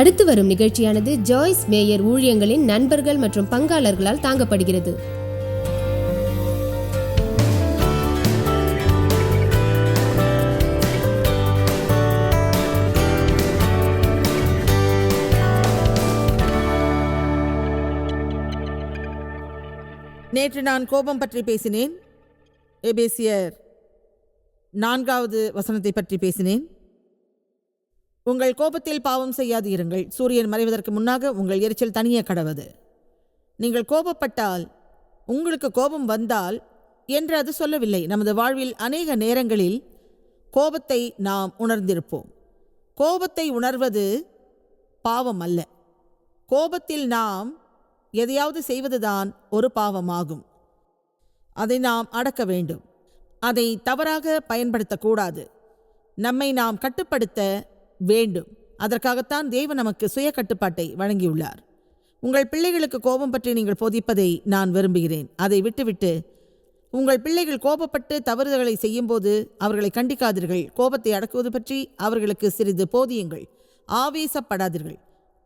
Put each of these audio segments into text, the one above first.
அடுத்து வரும் நிகழ்ச்சியானது ஜாய்ஸ் மேயர் ஊழியங்களின் நண்பர்கள் மற்றும் பங்காளர்களால் தாங்கப்படுகிறது. நேற்று நான் கோபம் பற்றி பேசினேன். எபேசியர் நான்காவது வசனத்தை பற்றி பேசினேன். உங்கள் கோபத்தில் பாவம் செய்யாது இருங்கள் சூரியன் மறைவதற்கு முன்னாக உங்கள் எரிச்சல் தனியே கடவது. நீங்கள் கோபப்பட்டால் உங்களுக்கு கோபம் வந்தால் என்று அது சொல்லவில்லை. நமது வாழ்வில் அநேக நேரங்களில் கோபத்தை நாம் உணர்ந்திருப்போம். கோபத்தை உணர்வது பாவம் அல்ல. கோபத்தில் நாம் எதையாவது செய்வதுதான் ஒரு பாவமாகும். அதை நாம் அடக்க வேண்டும். அதை தவறாக பயன்படுத்தக்கூடாது. நம்மை நாம் கட்டுப்படுத்த வேண்டும். அதற்காகத்தான் தேவன் நமக்கு சுய கட்டுப்பாட்டை வழங்கியுள்ளார். உங்கள் பிள்ளைகளுக்கு கோபம் பற்றி நீங்கள் போதிப்பதை நான் விரும்புகிறேன். அதை விட்டுவிட்டு உங்கள் பிள்ளைகள் கோபப்பட்டு தவறுதல்களை செய்யும்போது அவர்களை கண்டிக்காதீர்கள். கோபத்தை அடக்குவது பற்றி அவர்களுக்கு சிறிது போதியுங்கள். ஆவேசப்படாதீர்கள்.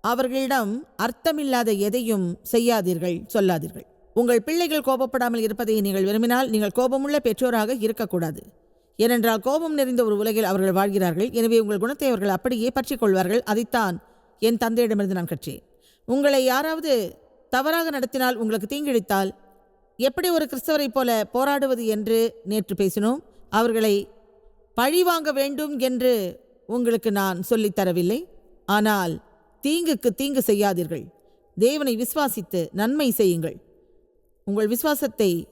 அவர்களிடம் அர்த்தமில்லாத எதையும் செய்யாதீர்கள் சொல்லாதீர்கள். உங்கள் பிள்ளைகள் கோபப்படாமல் இருப்பதை நீங்கள் விரும்பினால் நீங்கள் கோபமுள்ள பெற்றோராக இருக்கக்கூடாது. ஏனென்றால் கோபம் நிறைந்த ஒரு உலகில் அவர்கள் வாழ்கிறார்கள். எனவே உங்கள் குணத்தை அவர்கள் அப்படியே பற்றிக் கொள்வார்கள் அதைத்தான் என் தந்தையிடமிருந்து நான் கற்றேன். உங்களை யாராவது தவறாக நடத்தினால் உங்களுக்கு தீங்கிழித்தால் எப்படி ஒரு கிறிஸ்தவரைப் போல போராடுவது என்று நேற்று பேசினோம். அவர்களை பழிவாங்க வேண்டும் என்று உங்களுக்கு நான் சொல்லித் தரவில்லை. ஆனால் தீங்குக்கு தீங்கு செய்யாதீர்கள். தேவனை விசுவாசித்து நன்மை செய்யுங்கள். உங்கள் விசுவாசத்தை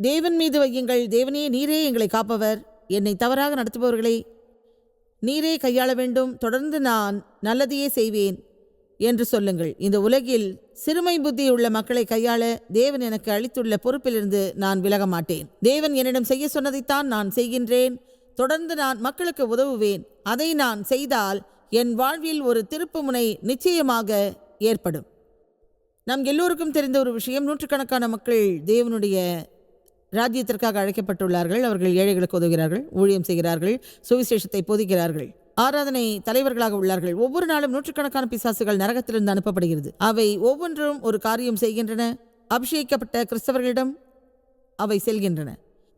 தேவன் மீது வையுங்கள். தேவனே நீரே எங்களை காப்பவர். என்னை தவறாக நடத்துபவர்களை நீரே கையாள வேண்டும். தொடர்ந்து நான் நல்லதையே செய்வேன் என்று சொல்லுங்கள். இந்த உலகில் சிறுமை புத்தி உள்ள மக்களை கையாள தேவன் எனக்கு அளித்துள்ள பொறுப்பிலிருந்து நான் விலக மாட்டேன். தேவன் என்னிடம் செய்ய சொன்னதைத்தான் நான் செய்கின்றேன். தொடர்ந்து நான் மக்களுக்கு உதவுவேன். அதை நான் செய்தால் என் வாழ்வில் ஒரு திருப்புமுனை நிச்சயமாக ஏற்படும். நம் எல்லோருக்கும் தெரிந்த ஒரு விஷயம் நூற்றுக்கணக்கான மக்கள் தேவனுடைய ராஜ்யத்திற்காக அழைக்கப்பட்டுள்ளார்கள். அவர்கள் ஏழைகளுக்கு உதவுகிறார்கள் ஊழியம் செய்கிறார்கள் சுவிசேஷத்தை போதிக்கிறார்கள். ஆராதனை தலைவர்களாக உள்ளார்கள். ஒவ்வொரு நாளும் நூற்றுக்கணக்கான பிசாசுகள் நரகத்திலிருந்து அனுப்பப்படுகிறது. அவை ஒவ்வொன்றும் ஒரு காரியம் செய்கின்றன. அபிஷேகிக்கப்பட்ட கிறிஸ்தவர்களிடம் அவை செல்கின்றன.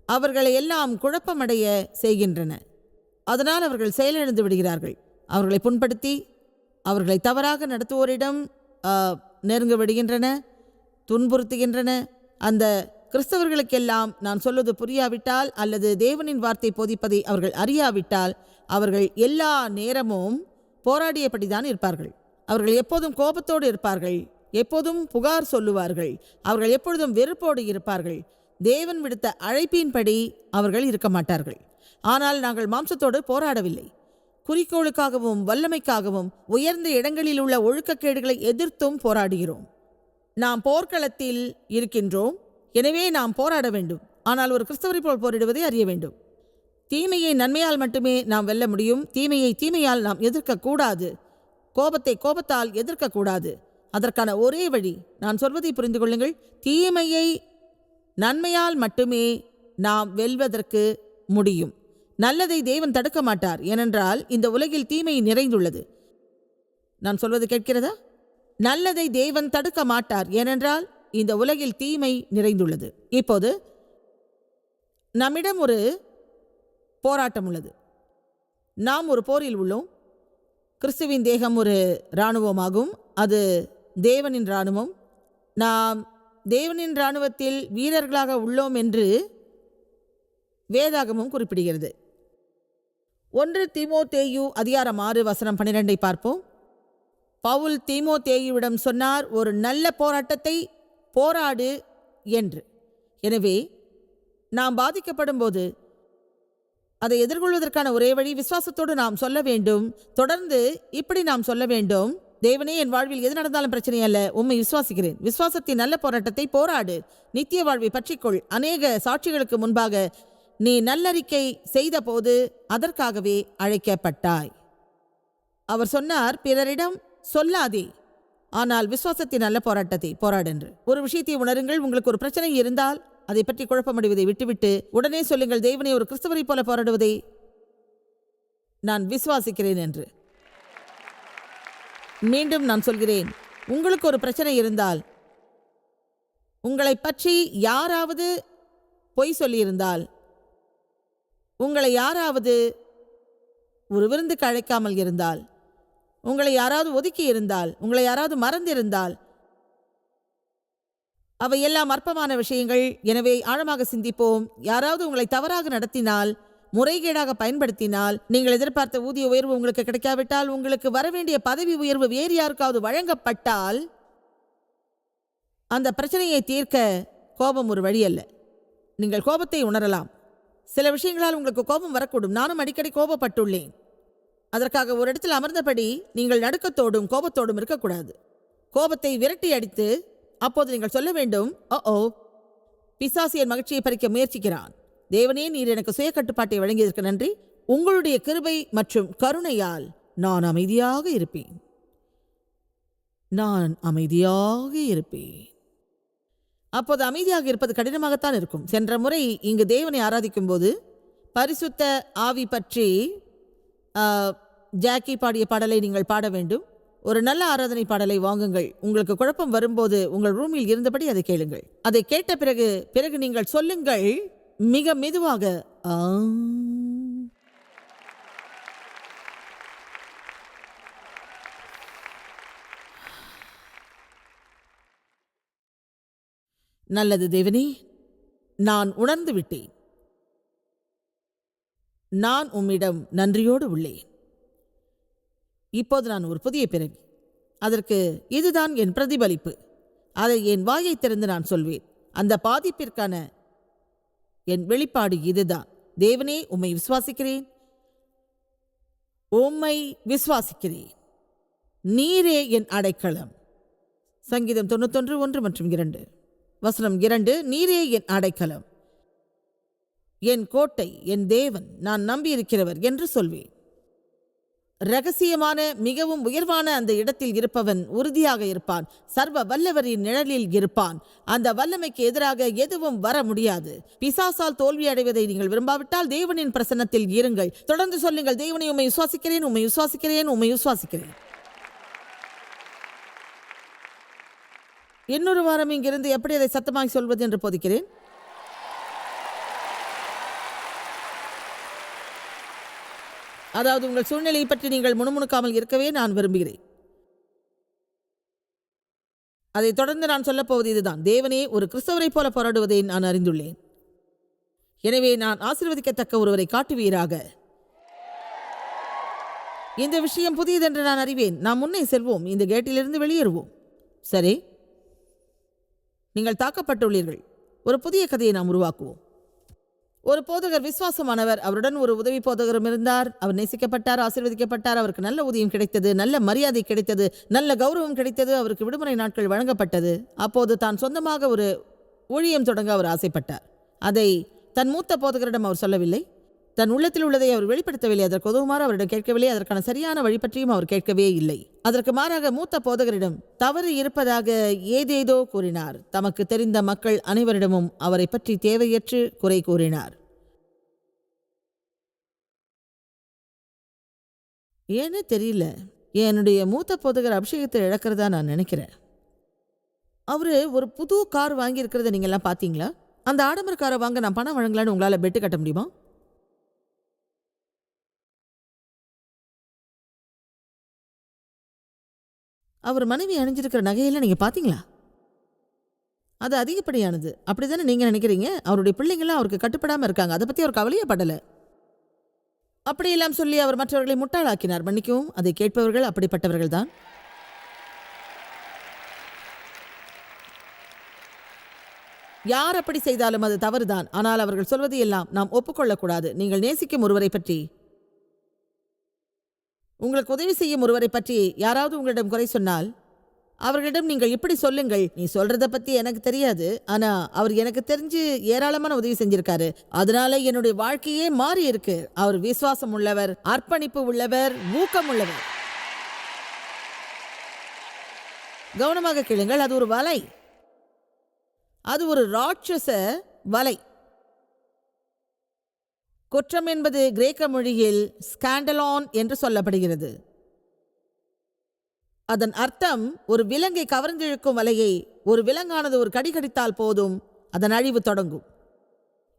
அவர்களை எல்லாம் குழப்பமடைய செய்கின்றன. அதனால் அவர்கள் செயலிழந்து விடுகிறார்கள். அவர்களை புண்படுத்தி அவர்களை தவறாக நடத்துவோரிடம் நெருங்க விடுகின்றன துன்புறுத்துகின்றன. அந்த கிறிஸ்தவர்களுக்கெல்லாம் நான் சொல்வது புரியாவிட்டால் அல்லது தேவனின் வார்த்தை போதிப்பதை அவர்கள் அறியாவிட்டால் அவர்கள் எல்லா நேரமும் போராடியபடிதான் இருப்பார்கள். அவர்கள் எப்போதும் கோபத்தோடு இருப்பார்கள். எப்போதும் புகார் சொல்லுவார்கள். அவர்கள் எப்பொழுதும் வெறுப்போடு இருப்பார்கள். தேவன் விடுத்த அழைப்பின்படி அவர்கள் இருக்க மாட்டார்கள். ஆனால் நாங்கள் மாம்சத்தோடு போராடவில்லை. குறிக்கோளுக்காகவும் வல்லமைக்காகவும் உயர்ந்த இடங்களில் உள்ள ஒழுக்கக்கேடுகளை எதிர்த்தும் போராடுகிறோம். நாம் போர்க்களத்தில் இருக்கின்றோம். எனவே நாம் போராட வேண்டும். ஆனால் ஒரு கிறிஸ்தவரை போல் போரிடுவதை அறிய வேண்டும். தீமையை நன்மையால் மட்டுமே நாம் வெல்ல முடியும். தீமையை தீமையால் நாம் எதிர்க்கக்கூடாது கோபத்தை கோபத்தால் எதிர்க்கக்கூடாது அதற்கான ஒரே வழி நான் சொல்வதை புரிந்து கொள்ளுங்கள். தீமையை நன்மையால் மட்டுமே நாம் வெல்வதற்கு முடியும். நல்லதை தேவன் தடுக்க மாட்டார். ஏனென்றால் இந்த உலகில் தீமை நிறைந்துள்ளது. நான் சொல்வது கேட்கிறதா? நல்லதை தேவன் தடுக்க மாட்டார். ஏனென்றால் இந்த உலகில் தீமை நிறைந்துள்ளது. இப்போது நம்மிடம் ஒரு போராட்டம் உள்ளது. நாம் ஒரு போரில் உள்ளோம். கிறிஸ்துவின் தேகம் ஒரு இராணுவமாகும். அது தேவனின் இராணுவம். நாம் தேவனின் இராணுவத்தில் வீரர்களாக உள்ளோம் என்று வேதாகமும் குறிப்பிடுகிறது. ஒன்று தீமோத்தேயு அதிகாரம் ஆறு வசனம் பன்னிரெண்டை பார்ப்போம். பவுல் தீமோத்தேயுவிடம் சொன்னார் ஒரு நல்ல போராட்டத்தை போராடு என்று. எனவே நாம் பாதிக்கப்படும் போது அதை எதிர்கொள்வதற்கான ஒரே வழி விசுவாசத்தோடு நாம் சொல்ல வேண்டும். தொடர்ந்து இப்படி நாம் சொல்ல வேண்டும். தேவனே என் வாழ்வில் எது நடந்தாலும் பிரச்சனை அல்ல. உம்மை விசுவாசிக்கிறேன். விசுவாசத்தின் நல்ல போராட்டத்தை போராடு. நித்திய வாழ்வை பற்றிக்கொள். அநேக சாட்சிகளுக்கு முன்பாக நீ நல்லறிக்கை செய்தபோது அதற்காகவே அழைக்கப்பட்டாய். அவர் சொன்னார் பிறரிடம் சொல்லாதே. ஆனால் விசுவாசத்தின் நல்ல போராட்டத்தை போராடென்று. ஒரு விஷயத்தை உணருங்கள் உங்களுக்கு ஒரு பிரச்சனை இருந்தால் அதை பற்றி குழப்பமடைவதை விட்டுவிட்டு உடனே சொல்லுங்கள் தேவனை ஒரு கிறிஸ்தவரை போல போராடுவதை நான் விசுவாசிக்கிறேன் என்று. மீண்டும் நான் சொல்கிறேன் உங்களுக்கு ஒரு பிரச்சனை இருந்தால் உங்களை பற்றி யாராவது பொய் சொல்லியிருந்தால் உங்களை யாராவது ஒரு விருந்துக்கு அழைக்காமல் இருந்தால் உங்களை யாராவது ஒதுக்கி இருந்தால் உங்களை யாராவது மறந்திருந்தால் அவை எல்லாம் அற்பமான விஷயங்கள். எனவே ஆழமாக சிந்திப்போம். யாராவது உங்களை தவறாக நடத்தினால் முறைகேடாக பயன்படுத்தினால் நீங்கள் எதிர்பார்த்த ஊதிய உயர்வு உங்களுக்கு கிடைக்காவிட்டால் உங்களுக்கு வரவேண்டிய பதவி உயர்வு வேறு யாருக்காவது வழங்கப்பட்டால் அந்த பிரச்சனையை தீர்க்க கோபம் ஒரு வழி அல்ல. நீங்கள் கோபத்தை உணரலாம். சில விஷயங்களால் உங்களுக்கு கோபம் வரக்கூடும். நானும் அடிக்கடி கோபப்பட்டுள்ளேன். அதற்காக ஒரு இடத்தில் அமர்ந்தபடி நீங்கள் நடுக்கத்தோடும் கோபத்தோடும் இருக்கக்கூடாது. கோபத்தை விரட்டி அடித்து அப்போது நீங்கள் சொல்ல வேண்டும் ஓ ஓ பிசாசு என் மகிழ்ச்சியை பறிக்க முயற்சிக்கிறான். தேவனே நீர் எனக்கு சுய கட்டுப்பாட்டை வழங்கியதற்கு நன்றி. உங்களுடைய கிருபை மற்றும் கருணையால் நான் அமைதியாக இருப்பேன். நான் அமைதியாக இருப்பேன். அப்போது அமைதியாக இருப்பது கடினமாகத்தான் இருக்கும். சென்ற முறை இங்கு தேவனை ஆராதிக்கும் போது பரிசுத்த ஆவி பற்றி ஜாக்கி பாடிய பாடலை நீங்கள் பாட வேண்டும். ஒரு நல்ல ஆராதனை பாடலை வாங்குங்கள். உங்களுக்கு குழப்பம் வரும்போது உங்கள் ரூமில் இருந்தபடி அதை கேளுங்கள். அதை கேட்ட பிறகு பிறகு நீங்கள் சொல்லுங்கள். மிக மெதுவாக ஆம் நல்லது தேவனே நான் உணர்ந்து விட்டேன். நான் உம்மிடம் நன்றியோடு உள்ளேன். இப்போது நான் ஒரு புதிய பிறவி. அதற்கு இதுதான் என் பிரதிபலிப்பு. அதை என் வாயை திறந்து நான் சொல்வேன். அந்த பாதிப்பிற்கான என் வெளிப்பாடு இதுதான். தேவனே உம்மை விசுவாசிக்கிறேன். உம்மை விசுவாசிக்கிறேன். நீரே என் அடைக்கலம். சங்கீதம் தொண்ணூத்தொன்று ஒன்று மற்றும் இரண்டு. வசனம் இரண்டு நீரே என் அடைக்கலம். என் கோட்டை என் தேவன் நான் நம்பியிருக்கிறவர் என்று சொல்வேன். ரகசியமான மிகவும் உயர்வான அந்த இடத்தில் இருப்பவன் உறுதியாக இருப்பான். சர்வ வல்லவரின் நிழலில் இருப்பான். அந்த வல்லமைக்கு எதிராக எதுவும் வர முடியாது. பிசாசால் தோல்வி அடைவதை நீங்கள் விரும்பாவிட்டால் தேவனின் பிரசன்னத்தில் இருங்கள். தொடர்ந்து சொல்லுங்கள் தேவனை உம்மை விசுவாசிக்கிறேன் உண்மை விசுவாசிக்கிறேன் உண்மை விசுவாசிக்கிறேன். இன்னொரு வாரம் இங்கிருந்து எப்படி அதை சத்தமாக சொல்வது என்று போதிக்கிறேன். அதாவது உங்கள் சூழ்நிலையை பற்றி நீங்கள் முணுமுணுக்காமல் இருக்கவே நான் விரும்புகிறேன். அதைத் தொடர்ந்து நான் சொல்லப் போவது இதுதான். தேவனே ஒரு கிறிஸ்தவரை போல போராடுவதை நான் அறிந்துள்ளேன். எனவே நான் ஆசீர்வதிக்கத்தக்க ஒருவரை காட்டுவீராக. இந்த விஷயம் புதியதென்று நான் அறிவேன். நாம் முன்னே செல்வோம். இந்த கேட்டிலிருந்து வெளியேறுவோம். சரி. நீங்கள் தாக்கப்பட்டுள்ளீர்கள். ஒரு புதிய கதையை நாம் உருவாக்குவோம். ஒரு போதகர் விசுவாசமானவர். அவருடன் ஒரு உதவி போதகரும் இருந்தார். அவர் நேசிக்கப்பட்டார் ஆசீர்வதிக்கப்பட்டார். அவருக்கு நல்ல ஊதியம் கிடைத்தது நல்ல மரியாதை கிடைத்தது நல்ல கௌரவம் கிடைத்தது. அவருக்கு விடுமுறை நாட்கள் வழங்கப்பட்டது. அப்போது தான் சொந்தமாக ஒரு ஊழியம் தொடங்க அவர் ஆசைப்பட்டார். அதை தன் மூத்த போதகரிடம் அவர் சொல்லவில்லை. தன் உள்ளத்தில் உள்ளதை அவர் வெளிப்படுத்தவில்லை அதற்கு உதவுமாறு அவரிடம் கேட்கவில்லை அதற்கான சரியான வழி பற்றியும் அவர் கேட்கவே இல்லை. அதற்கு மாறாக மூத்த போதகரிடம் தவறு இருப்பதாக ஏதேதோ கூறினார். தமக்கு தெரிந்த மக்கள் அனைவரிடமும் அவரை பற்றி தேவையற்று குறை கூறினார். ஏன்னு தெரியல. என்னுடைய மூத்த போதகர் அபிஷேகத்தை இழக்கிறதா நான் நினைக்கிறேன். அவரு ஒரு புது கார் வாங்கியிருக்கிறத நீங்கள்லாம் பார்த்தீங்களா? அந்த ஆடம்பர காரை வாங்க நான் பணம் வழங்கலான்னு உங்களால் பெட்டு கட்ட முடியுமா? அவர் மனைவி அணிஞ்சிருக்கிற நகையெல்லாம் நீங்கள் பார்த்தீங்களா அது அதிகப்படியானது. அப்படி தானே நீங்கள் நினைக்கிறீங்க? அவருடைய பிள்ளைங்களாம் அவருக்கு கட்டுப்படாமல் இருக்காங்க. அதை பற்றி அவர் கவலையப்படலை அப்படியெல்லாம் சொல்லி அவர் மற்றவர்களை முட்டாளாக்கினார். மன்னிக்கவும் அதை கேட்பவர்கள் அப்படிப்பட்டவர்கள் தான். யார் அப்படி செய்தாலும் அது தவறுதான். ஆனால் அவர்கள் சொல்வது எல்லாம் நாம் ஒப்புக்கொள்ளக்கூடாது. நீங்கள் நேசிக்கும் ஒருவரை பற்றி உங்களுக்கு உதவி செய்யும் ஒருவரை பற்றி யாராவது உங்களிடம் குறை சொன்னால் அவர்களிடம் நீங்கள் இப்படி சொல்லுங்கள். நீ சொல்றத பத்தி எனக்கு தெரியாது. ஆனா அவர் எனக்கு தெரிஞ்சு ஏராளமான உதவி செஞ்சிருக்காரு. அதனால என்னுடைய வாழ்க்கையே மாறி இருக்கு அவர் விசுவாசம் உள்ளவர் அர்ப்பணிப்பு உள்ளவர் ஊக்கம் உள்ளவர். கவனமாக கேளுங்கள். அது ஒரு வலை. அது ஒரு ராட்சச வலை. குற்றம் என்பது கிரேக்க மொழியில் ஸ்காண்டலான் என்று சொல்லப்படுகிறது. அதன் அர்த்தம் ஒரு விலங்கை கவர்ந்திழுக்கும் வலையை ஒரு விலங்கானது ஒரு கடி கடித்தால் போதும் அதன் அழிவு தொடங்கும்.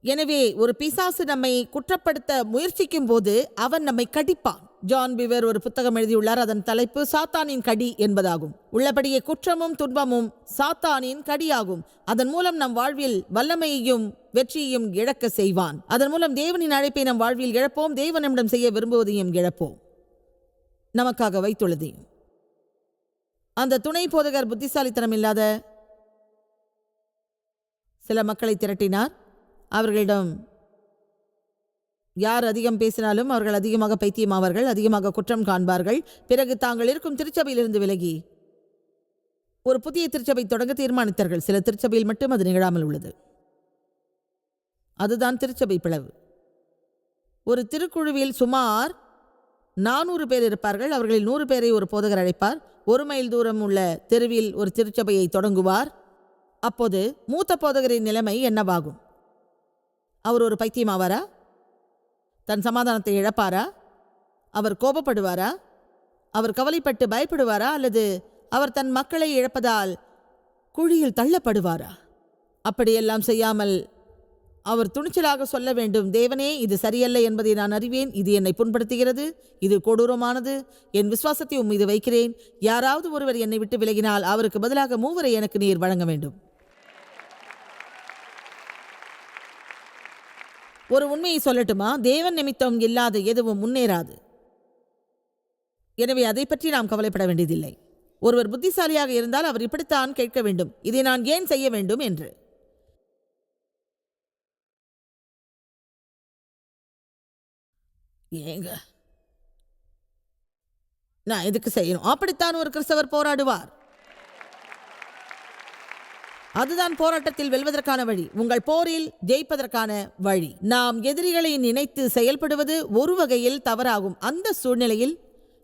எனவே ஒரு பிசாசு நம்மை குற்றப்படுத்த முயற்சிக்கும் போது அவன் நம்மை கடிப்பான். ஜான் பிவர் ஒரு புத்தகம் எழுதியுள்ளார் அதன் தலைப்பு சாத்தானின் கடி என்பதாகும். உள்ளபடியே குற்றமும் துன்பமும் சாத்தானின் கடியாகும். அதன் மூலம் நம் வாழ்வில் வல்லமையையும் வெற்றியையும் இழக்க செய்வான். அதன் மூலம் தேவனின் அழைப்பை நம் வாழ்வில் இழப்போம். தேவன் நம்மிடம் செய்ய விரும்புவதையும் இழப்போம். நமக்காக வைத்துள்ளதையும் அந்த துணை போதகர் புத்திசாலித்தனம் இல்லாத சில மக்களை திரட்டினார். அவர்களிடம் யார் அதிகம் பேசினாலும் அவர்கள் அதிகமாக பைத்தியமாவார்கள் அதிகமாக குற்றம் காண்பார்கள். பிறகு தாங்கள் இருக்கும் திருச்சபையிலிருந்து விலகி ஒரு புதிய திருச்சபை தொடங்க தீர்மானித்தார்கள். சில திருச்சபையில் மட்டும் அது நிகழாமல் உள்ளது. அதுதான் திருச்சபை பிளவு. ஒரு திருக்குழுவில் சுமார் நானூறு பேர் இருப்பார்கள். அவர்களில் நூறு பேரை ஒரு போதகர் அழைப்பார். ஒரு மைல் தூரம் உள்ள தெருவில் ஒரு திருச்சபையை தொடங்குவார். அப்போது மூத்த போதகரின் நிலைமை என்னவாகும்? அவர் ஒரு பைத்தியமாவாரா? தன் சமாதானத்தை இழப்பாரா? அவர் கோபப்படுவாரா? அவர் கவலைப்பட்டு பயப்படுவாரா? அல்லது அவர் தன் மக்களை இழப்பதால் குழியில் தள்ளப்படுவாரா? அப்படியெல்லாம் செய்யாமல் அவர் துணிச்சலாக சொல்ல வேண்டும் தேவனே இது சரியல்ல என்பதை நான் அறிவேன். இது என்னை புண்படுத்துகிறது. இது கொடூரமானது. என் விசுவாசத்தை உம் மீது வைக்கிறேன். யாராவது ஒருவர் என்னை விட்டு விலகினால் அவருக்கு பதிலாக மூவரை எனக்கு நீர் வழங்க வேண்டும். ஒரு உண்மையை சொல்லட்டுமா? தேவன் நிமித்தம் இல்லாத எதுவும் முன்னேறாது. எனவே அதை பற்றி நாம் கவலைப்பட வேண்டியதில்லை. ஒருவர் புத்திசாலியாக இருந்தால் அவர் இப்படித்தான் கேட்க வேண்டும். இதை நான் ஏன் செய்ய வேண்டும் என்று. ஏங்க. நான் எதுக்கு செய்யணும்? அப்படித்தான் ஒரு கிறிஸ்தவர் போராடுவார். அதுதான் போராட்டத்தில் வெல்வதற்கான வழி. உங்கள் போரில் ஜெயிப்பதற்கான வழி. நாம் எதிரிகளை நினைத்து செயல்படுவது ஒரு வகையில் தவறாகும். அந்த சூழ்நிலையில்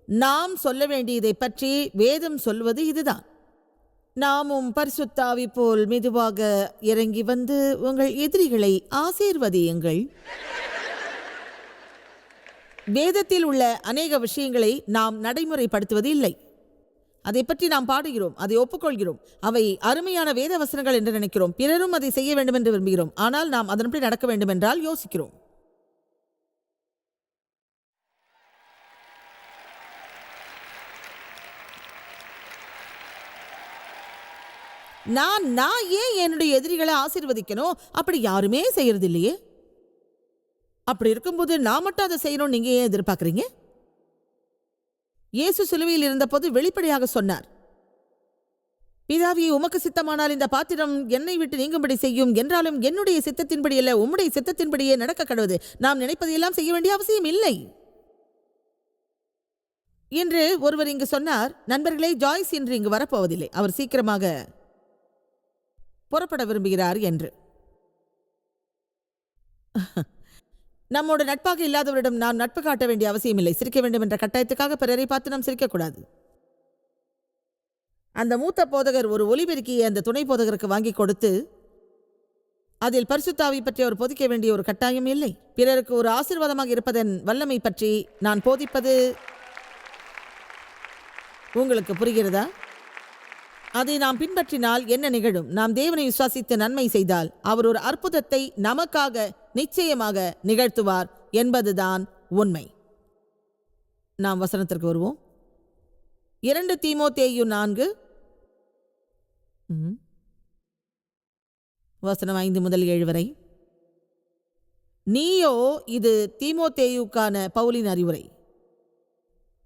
நாம் சொல்ல வேண்டியதை பற்றி வேதம் சொல்வது இதுதான். நாமும் பரிசுத்தாவி போல் மெதுவாக இறங்கி வந்து உங்கள் எதிரிகளை ஆசீர்வதியுங்கள். வேதத்தில் உள்ள அநேக விஷயங்களை நாம் நடைமுறைப்படுத்துவது இல்லை அதை பற்றி நாம் பாடுகிறோம் அதை ஒப்புக்கொள்கிறோம். அவை அருமையான வேத வசனங்கள் என்று நினைக்கிறோம். பிறரும் அதை செய்ய வேண்டும் என்று விரும்புகிறோம். ஆனால் நாம் அதன்படி நடக்க வேண்டும் என்றால் யோசிக்கிறோம். நான் நான் ஏன் என்னுடைய எதிரிகளை ஆசிர்வதிக்கணும்? அப்படி யாருமே செய்யறது இல்லையே அப்படி இருக்கும்போது நான் மட்டும் அதை செய்யணும் நீங்க ஏன் எதிர்பார்க்குறீங்க? இயேசு சிலுவையில் இருந்தபோது வெளிப்படையாக சொன்னார். பிதாவியை உமக்கு சித்தமானால் இந்த பாத்திரம் என்னை விட்டு நீங்கும்படி செய்யும். என்றாலும் என்னுடைய சித்தத்தின்படி அல்ல உம்முடைய சித்தத்தின்படியே நடக்க கடவுது. நாம் நினைப்பதையெல்லாம் செய்ய வேண்டிய அவசியம் இல்லை. என்று ஒருவர் இங்கு சொன்னார். நண்பர்களே ஜாய்ஸ் இன்று இங்கு வரப்போவதில்லை. அவர் சீக்கிரமாக புறப்பட விரும்புகிறார் என்று. நம்மோட நட்பாக இல்லாதவரிடம் நாம் நட்பு காட்ட வேண்டிய அவசியமில்லை. சிரிக்க வேண்டும் என்ற கட்டாயத்துக்காக பிறரை பார்த்து நாம் சிரிக்கக்கூடாது. அந்த மூத்த போதகர் ஒரு ஒலிபெருக்கியை அந்த துணை போதகருக்கு வாங்கி கொடுத்து அதில் பரிசுத்தாவை பற்றி அவர் போதிக்க வேண்டிய ஒரு கட்டாயம் இல்லை. பிறருக்கு ஒரு ஆசீர்வாதமாக இருப்பதன் வல்லமை பற்றி நான் போதிப்பது உங்களுக்கு புரிகிறதா? அதை நாம் பின்பற்றினால் என்ன நிகழும்? நாம் தேவனை விசுவாசித்து நன்மை செய்தால் அவர் ஒரு அற்புதத்தை நமக்காக நிச்சயமாக நிகழ்த்துவார் என்பதுதான் உண்மை. நாம் வசனத்திற்கு வருவோம். இரண்டு தீமோ தேயு நான்கு வசனம் ஐந்து முதல் ஏழு வரை. நீயோ இது தீமோ தேயுக்கான பவுலின் அறிவுரை.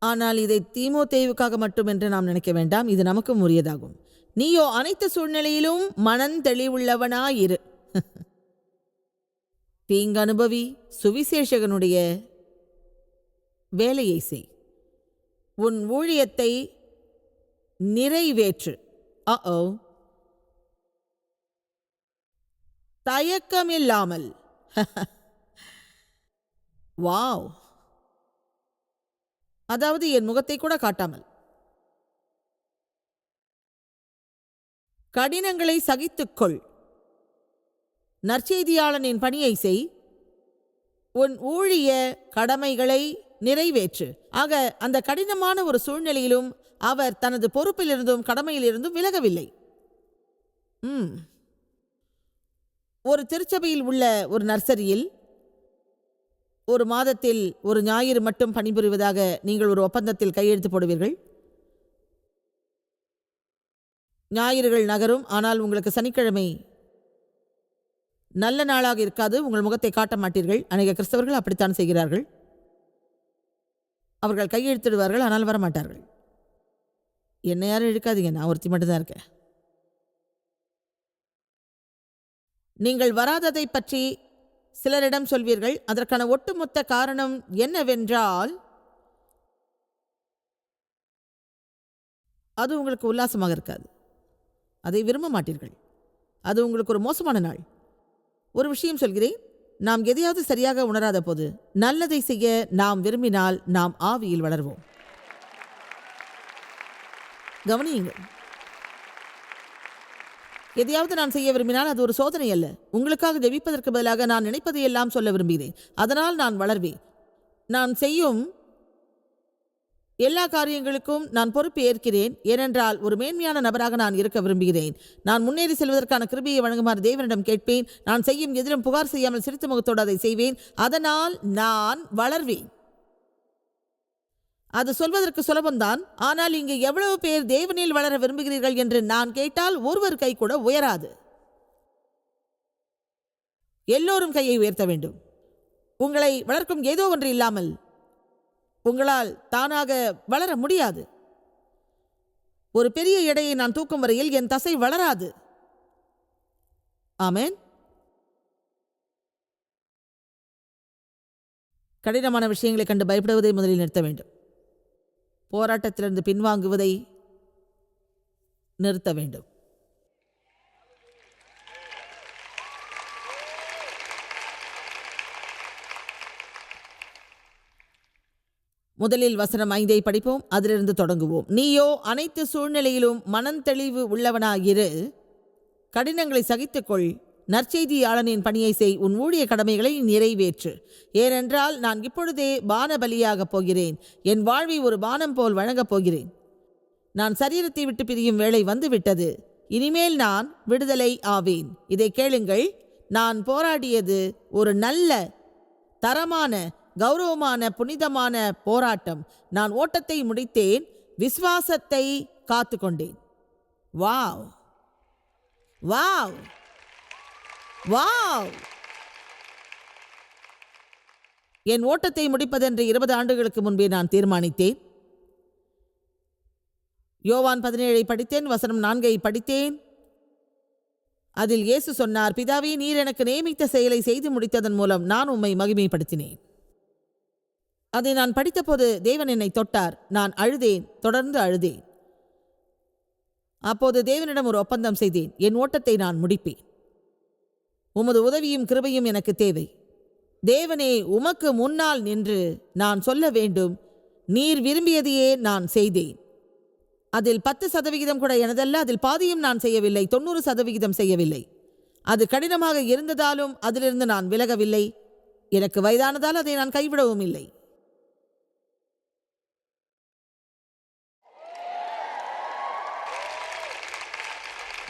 ஆனால் இதை தீமோத்தேயுக்காக மட்டும் என்று நாம் நினைக்க வேண்டாம். இது நமக்கும் உரியதாகும். நீயோ அனைத்து சூழ்நிலையிலும் மனந்தெளிவுள்ளவனாயிரு. தீங்கனுபவி சுவிசேஷகனுடைய வேலையை செய். உன் ஊழியத்தை நிறைவேற்று. அ தயக்கமில்லாமல். வாவ். அதாவது என் முகத்தை கூட காட்டாமல். கடினங்களை சகித்துக்கொள். நற்செய்தியாளனின் பணியை செய். உன் ஊழிய கடமைகளை நிறைவேற்று. ஆக அந்த கடினமான ஒரு சூழ்நிலையிலும் அவர் தனது பொறுப்பிலிருந்தும் கடமையிலிருந்தும் விலகவில்லை. ம். ஒரு திருச்சபையில் உள்ள ஒரு நர்சரியில் ஒரு மாதத்தில் ஒரு ஞாயிறு மட்டும் பணிபுரிவதாக நீங்கள் ஒரு ஒப்பந்தத்தில் கையெழுத்து போடுவீர்கள். ஞாயிறுகள் நகரும் ஆனால் உங்களுக்கு சனிக்கிழமை நல்ல நாளாக இருக்காது உங்கள் முகத்தை காட்ட மாட்டீர்கள். அநேக கிறிஸ்தவர்கள் அப்படித்தான் செய்கிறார்கள். அவர்கள் கையெழுத்திடுவார்கள் ஆனால் வரமாட்டார்கள். என்னை யாரும் இழுக்காதீங்க நான் ஒருத்தி மட்டும்தான் இருக்கேன். நீங்கள் வராததை பற்றி சிலரிடம் சொல்வீர்கள். அதற்கான ஒட்டுமொத்த காரணம் என்னவென்றால் அது உங்களுக்கு உல்லாசமாக இருக்காது. அதை விரும்ப மாட்டீர்கள். அது உங்களுக்கு ஒரு மோசமான நாள். ஒரு விஷயம் சொல்கிறேன். நாம் எதையாவது சரியாக உணராத போது நல்லதை செய்ய நாம் விரும்பினால் நாம் ஆவியில் வளர்வோம். கவனியுங்கள். எதையாவது நான் செய்ய விரும்பினால் அது ஒரு சோதனை அல்ல. உங்களுக்காக ஜெபிப்பதற்கு பதிலாக நான் நினைப்பதையெல்லாம் சொல்ல விரும்புகிறேன். அதனால் நான் வளர்வேன். நான் செய்யும் எல்லா காரியங்களுக்கும் நான் பொறுப்பு ஏற்கிறேன் ஏனென்றால் ஒரு மேன்மையான நபராக நான் இருக்க விரும்புகிறேன். நான் முன்னேறி செல்வதற்கான கிருபியை வழங்குமாறு தேவனிடம் கேட்பேன். நான் செய்யும் எதிரும் புகார் செய்யாமல் சிரித்த முகத்தோடு அதை செய்வேன். அதனால் நான் வளர்வேன். அது சொல்வதற்கு சுலபம்தான். ஆனால் இங்கு எவ்வளவு பேர் தேவனில் வளர விரும்புகிறீர்கள் என்று நான் கேட்டால் ஒருவர் கை கூட உயராது. எல்லோரும் கையை உயர்த்த வேண்டும். உங்களை வளர்க்கும் ஏதோ ஒன்று இல்லாமல் உங்களால் தானாக வளர முடியாது. ஒரு பெரிய எடையை நான் தூக்கும் வரையில் என் தசை வளராது. ஆமேன். கடினமான விஷயங்களை கண்டு பயப்படுவதை முதலில் நிறுத்த வேண்டும். போராட்டத்திலிருந்து பின்வாங்குவதை நிறுத்த வேண்டும். முதலில் வசனம் ஐந்தை படிப்போம் அதிலிருந்து தொடங்குவோம். நீயோ அனைத்து சூழ்நிலையிலும் மனந்தெளிவு உள்ளவனாயிரு. கடினங்களை சகித்துக்கொள். நற்செய்தியாளனின் பணியை செய். உன் ஊழிய கடமைகளை நிறைவேற்று. ஏனென்றால் நான் இப்பொழுதே பான பலியாகப் போகிறேன். என் வாழ்வை ஒரு பானம் போல் வழங்கப் போகிறேன். நான் சரீரத்தை விட்டு பிரியும் வேலை வந்துவிட்டது. இனிமேல் நான் விடுதலை ஆவேன். இதை கேளுங்கள். நான் போராடியது ஒரு நல்ல தரமான கௌரவமான புனிதமான போராட்டம். நான் ஓட்டத்தை முடித்தேன் விசுவாசத்தை காத்துக்கொண்டேன். வாவ். வாவ். வாவ். என் ஓட்டத்தை முடிப்பதென்று இருபது ஆண்டுகளுக்கு முன்பே நான் தீர்மானித்தேன். யோவான் பதினேழை படித்தேன் வசனம் நான்கை படித்தேன். அதில் இயேசு சொன்னார் பிதாவே நீர் எனக்கு நியமித்த செயலை செய்து முடித்ததன் மூலம் நான் உம்மை மகிமைப்படுத்தினேன். அதை நான் படித்தபோது தேவன் என்னை தொட்டார். நான் அழுதேன் தொடர்ந்து அழுதேன். அப்போது தேவனிடம் ஒரு ஒப்பந்தம் செய்தேன். என் ஓட்டத்தை நான் முடிப்பேன். உமது உதவியும் கிருபையும் எனக்கு தேவை. தேவனே உமக்கு முன்னால் நின்று நான் சொல்ல வேண்டும். நீர் விரும்பியதையே நான் செய்தேன். அதில் பத்து சதவிகிதம் கூட எனதல்ல அதில் பாதியும் நான் செய்யவில்லை தொண்ணூறு சதவிகிதம் செய்யவில்லை. அது கடினமாக இருந்ததாலும் அதிலிருந்து நான் விலகவில்லை. எனக்கு வயதானதால் அதை நான் கைவிடவும் இல்லை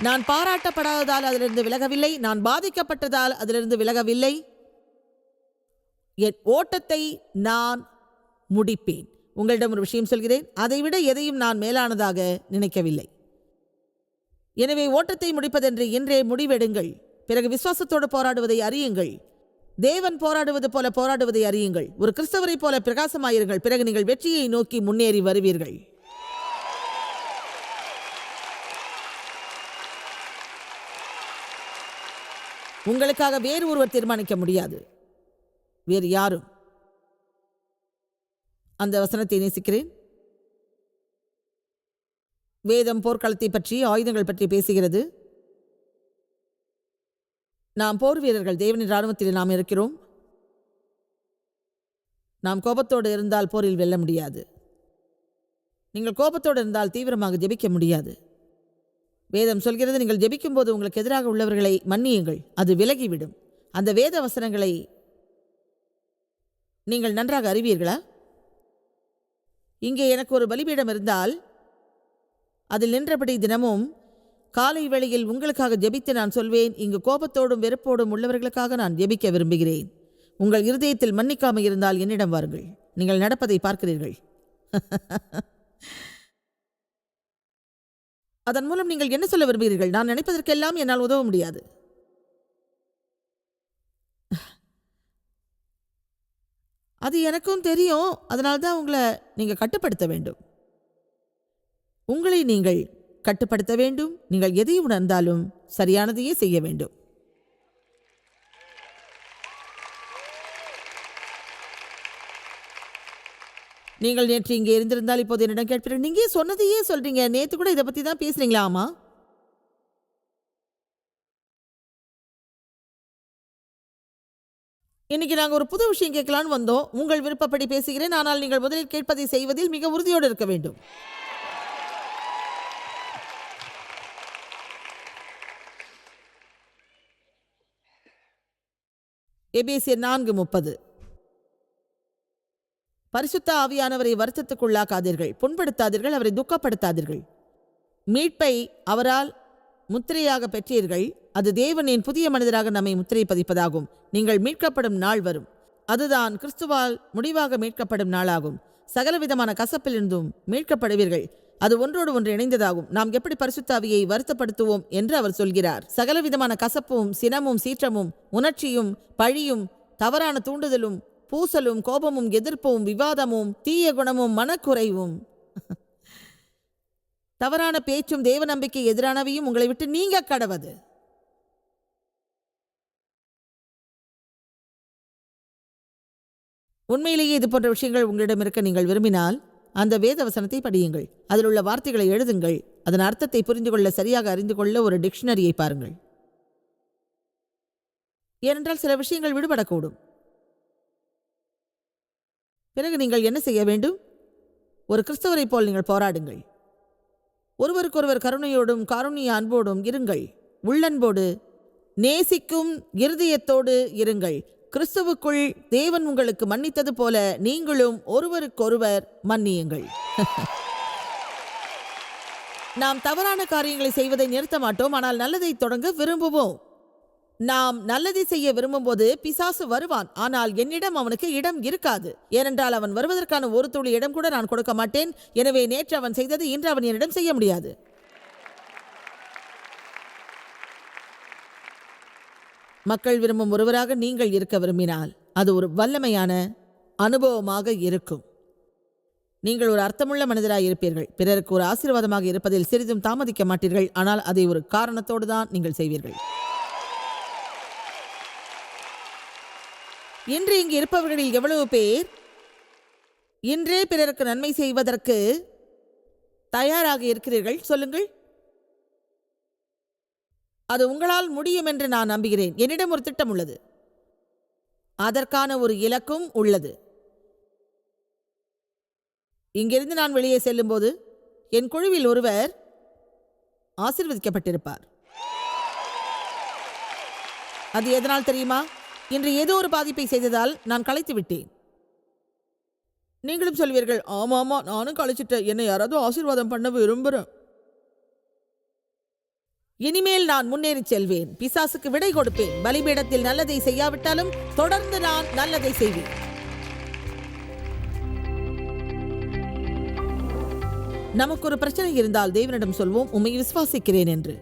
நான் பாராட்டப்படாததால் அதிலிருந்து விலகவில்லை. நான் பாதிக்கப்பட்டதால் அதிலிருந்து விலகவில்லை. என் ஓட்டத்தை நான் முடிப்பேன். உங்களிடம் ஒரு விஷயம் சொல்கிறேன். அதைவிட எதையும் நான் மேலானதாக நினைக்கவில்லை. எனவே ஓட்டத்தை முடிப்பதென்று இன்றே முடிவெடுங்கள். பிறகு விசுவாசத்தோடு போராடுவதை அறியுங்கள். தேவன் போராடுவது போல போராடுவதை அறியுங்கள். ஒரு கிறிஸ்தவரை போல பிரகாசமாயிருங்கள். பிறகு நீங்கள் வெற்றியை நோக்கி முன்னேறி வருவீர்கள். உங்களுக்காக வேறு ஒருவர் தீர்மானிக்க முடியாது. வேறு யாரும். அந்த வசனத்தை நேசிக்கிறேன். வேதம் போர்க்களத்தை பற்றி ஆயுதங்கள் பற்றி பேசுகிறது. நாம் போர் வீரர்கள் தேவனின் இராணுவத்தில் நாம் இருக்கிறோம். நாம் கோபத்தோடு இருந்தால் போரில் வெல்ல முடியாது. நீங்கள் கோபத்தோடு இருந்தால் தீவிரமாக ஜெபிக்க முடியாது. வேதம் சொல்கிறது நீங்கள் ஜெபிக்கும் போது உங்களுக்கு எதிராக உள்ளவர்களை மன்னியுங்கள் அது விலகிவிடும். அந்த வேத வசனங்களை நீங்கள் நன்றாக அறிவீர்களா? இங்கே எனக்கு ஒரு பலிபீடம் இருந்தால் அதில் நின்றபடி தினமும் காலை வேளையில் உங்களுக்காக ஜெபித்து நான் சொல்வேன் இங்கு கோபத்தோடும் வெறுப்போடும் உள்ளவர்களுக்காக நான் ஜெபிக்க விரும்புகிறேன். உங்கள் இருதயத்தில் மன்னிக்காமல் இருந்தால் என்னிடம் வாருங்கள். நீங்கள் நடப்பதை பார்க்கிறீர்கள். அதன் மூலம் நீங்கள் என்ன சொல்ல விரும்புகிறீர்கள்? நான் நினைப்பதற்கெல்லாம் என்னால் உதவ முடியாது. அது எனக்கும் தெரியும். அதனால்தான் உங்களை நீங்கள் கட்டுப்படுத்த வேண்டும். உங்களை நீங்கள் கட்டுப்படுத்த வேண்டும். நீங்கள் எதை உணர்ந்தாலும் சரியானதையே செய்ய வேண்டும். நீங்கள் நேற்று இங்கே இருந்திருந்தால் இப்போது என்னிடம் கேட்பீர்கள் நீங்கள் சொன்னதையே சொல்கிறீங்க நேற்று கூட இதை பற்றி தான் பேசுனீங்களா ஆமா இன்னைக்கு நாங்கள் ஒரு புது விஷயம் கேட்கலான்னு வந்தோம். உங்கள் விருப்பப்படி பேசுகிறேன். ஆனால் நீங்கள் முதலில் கேட்பதை செய்வதில் மிக உறுதியோடு இருக்க வேண்டும். எபேசியர் நான்கு முப்பது. பரிசுத்த ஆவியானவரை வருத்தத்துக்குள்ளாக்காதீர்கள் புண்படுத்தாதீர்கள் அவரை துக்கப்படுத்தாதீர்கள். மீட்பை அவரால் முத்திரையாக பெற்றீர்கள் அது தேவனின் புதிய மனிதராக நம்மை முத்திரை பதிப்பதாகும் நீங்கள் மீட்கப்படும் நாள் வரும். அதுதான் கிறிஸ்துவால் முடிவாக மீட்கப்படும் நாளாகும். சகலவிதமான கசப்பிலிருந்தும் மீட்கப்படுவீர்கள். அது ஒன்றோடு ஒன்று இணைந்ததாகும். நாம் எப்படி பரிசுத்தாவியை வருத்தப்படுத்துவோம் என்று அவர் சொல்கிறார். சகலவிதமான கசப்பும் சினமும் சீற்றமும் உணர்ச்சியும் பழியும் தவறான தூண்டுதலும் பூசலும் கோபமும் எதிர்ப்பும் விவாதமும் தீய குணமும் மனக்குறைவும். தவறான பேச்சும் தேவ நம்பிக்கை எதிரானவையும் உங்களை விட்டு நீங்க கடவது. உண்மையிலேயே இது போன்ற விஷயங்கள் உங்களிடம் இருக்க நீங்கள் விரும்பினால் அந்த வேத வசனத்தை படியுங்கள். அதில் உள்ள வார்த்தைகளை எழுதுங்கள். அதன் அர்த்தத்தை புரிந்து கொள்ள சரியாக அறிந்து கொள்ள ஒரு டிக்ஷனரியை பாருங்கள். ஏனென்றால் சில விஷயங்கள் விடுபடக்கூடும். பிறகு நீங்கள் என்ன செய்ய வேண்டும்? ஒரு கிறிஸ்தவரைப் போல் நீங்கள் போராடுங்கள். ஒருவருக்கொருவர் கருணையோடும் காருணிய அன்போடும் இருங்கள். உள்ளன்போடு நேசிக்கும் இருதயத்தோடு இருங்கள். கிறிஸ்துவுக்குள் தேவன் உங்களுக்கு மன்னித்தது போல நீங்களும் ஒருவருக்கொருவர் மன்னியுங்கள். நாம் தவறான காரியங்களை செய்வதை நிறுத்த மாட்டோம் ஆனால் நல்லதை தொடங்க விரும்புவோம். நாம் நல்லதை செய்ய விரும்பும்போது பிசாசு வருவான். ஆனால் என்னிடம் அவனுக்கு இடம் இருக்காது. ஏனென்றால் அவன் வருவதற்கான ஒரு துளி இடம் கூட நான் கொடுக்க மாட்டேன். எனவே நேற்று அவன் செய்தது இன்று அவன் என்னிடம் செய்ய முடியாது. மக்கள் விரும்பும் ஒருவராக நீங்கள் இருக்க விரும்பினால் அது ஒரு வல்லமையான அனுபவமாக இருக்கும். நீங்கள் ஒரு அர்த்தமுள்ள மனிதராய் இருப்பீர்கள் பிறருக்கு ஒரு ஆசீர்வாதமாக இருப்பதில் சிறிதும் தாமதிக்க மாட்டீர்கள். ஆனால் அதை ஒரு காரணத்தோடு தான் நீங்கள் செய்வீர்கள். இன்று இங்கு இருப்பவர்களில் எவ்வளவு பேர்? இன்றே பிறருக்கு நன்மை செய்வதற்கு தயாராக இருக்கிறீர்கள்? சொல்லுங்கள். அது உங்களால் முடியும் என்று நான் நம்புகிறேன். என்னிடம் ஒரு திட்டம் உள்ளது. அதற்கான ஒரு இலக்கும் உள்ளது. இங்கிருந்து நான் வெளியே செல்லும்போது என் குழுவில் ஒருவர் ஆசிர்வதிக்கப்பட்டிருப்பார். அது எதனால் தெரியுமா? இன்று ஏதோ ஒரு பாதிப்பை செய்ததால் நான் களைத்து விட்டேன். நீங்களும் சொல்வீர்கள் ஆமா ஆமா நானும் கழிச்சிட்டேன் என்னை யாராவது ஆசீர்வாதம் பண்ண விரும்புகிறேன் இனிமேல் நான் முன்னேறி செல்வேன். பிசாசுக்கு விடை கொடுப்பேன். பலிபீடத்தில் நல்லதை செய்யாவிட்டாலும் தொடர்ந்து நான் நல்லதை செய்வேன். நமக்கு ஒரு பிரச்சனை இருந்தால் தேவனிடம் சொல்வோம் உம்மை விசுவாசிக்கிறேன் என்று.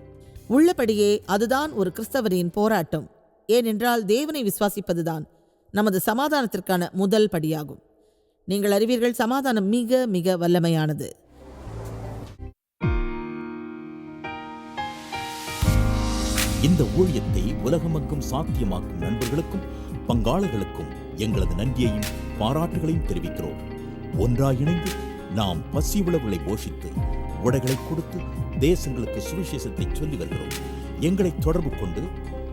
உள்ளபடியே அதுதான் ஒரு கிறிஸ்தவரின் போராட்டம். ஏனென்றால் தேவனை விசுவாசிப்பதுதான் நமது சமாதானத்திற்கான முதல் படியாகும். நீங்கள் அறிவீர்கள் சமாதானம் மிக மிக வல்லமையானது. இந்த ஊழியத்தை உலகமக்கும் சாத்தியமாக்கும் நண்பர்களுக்கும் பங்காளர்களுக்கும் எங்களது நன்றியையும் பாராட்டுகளையும் தெரிவிக்கிறோம். ஒன்றாக இணைந்து நாம் பசி உழவுகளை போஷித்து உடைகளை கொடுத்து தேசங்களுக்கு சுவிசேஷத்தை சொல்லி வருகிறோம். எங்களை தொடர்பு கொண்டு